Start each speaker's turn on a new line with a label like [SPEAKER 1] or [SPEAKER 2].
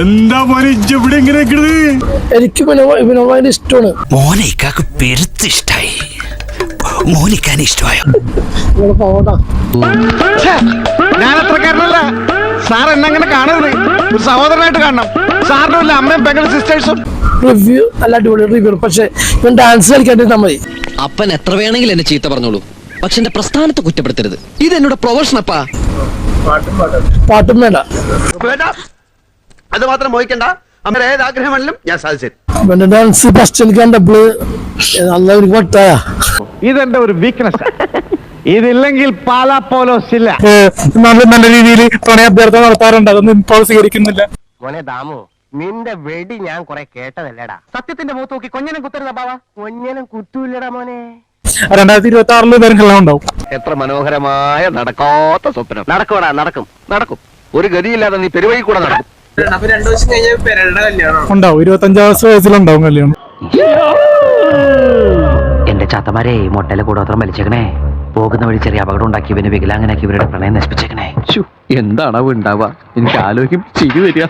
[SPEAKER 1] എന്താ മോനെ ഇവിടെ ഇങ്ങനെ
[SPEAKER 2] എനിക്ക് ഇവനെ ഇവനെ ഭയങ്കര ഇഷ്ടമാണ്.
[SPEAKER 3] മോനെ ഇക്കാക്ക് പെരുത്തിഷ്ടായി മോനിക്കാൻ ഇഷ്ടമായോ?
[SPEAKER 4] ഞാൻ അത്രക്കാരനല്ല സാർ എന്നെങ്ങനെ കാണരുത്. ഒരു സഹോദരനായിട്ട് കാണണം. സാറിന്റെ വല്ല അമ്മയും പെങ്ങളും സിസ്റ്റേഴ്സും
[SPEAKER 2] റിവ്യൂ നല്ല അടിപൊളി റിവ്യൂ പക്ഷെ ഇവൻ ഡാൻസ് കളിക്കാണ്ടിരുന്നാ മതി.
[SPEAKER 5] അപ്പൻ എത്ര വേണമെങ്കിലും എന്നെ ചീത്ത പറഞ്ഞോളൂ. പക്ഷെ എന്റെ പ്രസ്ഥാനത്തെ കുറ്റപ്പെടുത്തരുത്. ഇത് എന്നോട് പ്രൊഫഷൻ അപ്പാ.
[SPEAKER 2] പാട്ടും വേണ്ട. വേണ്ട.
[SPEAKER 4] അത് മാത്രം മോഹിക്കണ്ട. അമ്മയുടെ ഏത് ആഗ്രഹമാണെങ്കിലും ഞാൻ സാധിച്ചു
[SPEAKER 2] ഡാൻസ് ഫസ്റ്റ് പട്ടായ
[SPEAKER 4] ഇതെന്റെ ഒരു വീക്ക്നെസ് ഇതില്ലെങ്കിൽ പാലാ പോലോസ് ഇല്ല
[SPEAKER 6] നല്ല നല്ല രീതിയിൽ പ്രണയ അഭ്യർത്ഥന നടത്താറുണ്ട്. അതൊന്നും ഇപ്പോൾ സ്വീകരിക്കുന്നില്ല.
[SPEAKER 7] മോനെ ദാമു നിന്റെ വെടി ഞാൻ കുറെ കേട്ടതല്ലേടാ. സത്യത്തിന്റെ മുഖത്ത് നോക്കി കൊഞ്ഞനും കുത്തരുതാ ബാവ കൊഞ്ഞനം കുത്തൂല്ലടാ മോനെ.
[SPEAKER 6] രണ്ടായിരത്തി ഇരുപത്തി ആറിൽ ഇവരെല്ലാം ഉണ്ടാവും.
[SPEAKER 4] എത്ര മനോഹരമായ നടക്കാത്ത സ്വപ്നം. നടക്കോടാ നടക്കും. നടക്കും. ഒരു ഗതിയില്ലാതെ നീ പെരുവഴി കൂടെ നടക്കും.
[SPEAKER 6] ഉണ്ടാവും. ഇരുപത്തഞ്ചാം വയസ്സിലുണ്ടാവും കല്യാണം.
[SPEAKER 7] എന്റെ ചാത്തമാരെ മൊട്ടയിലെ കൂടോത്രം വലിച്ചേക്കണേ. പോകുന്ന വഴി ചെറിയ അപകടം ഉണ്ടാക്കി ഇവന് വികലാങ്ങനാക്കി ഇവരുടെ പ്രണയം നശിപ്പിച്ചേക്കണേ.
[SPEAKER 5] എന്താണാവോ ഉണ്ടാവുക? എനിക്ക് ആലോചിക്കും. ചിരി വരിക.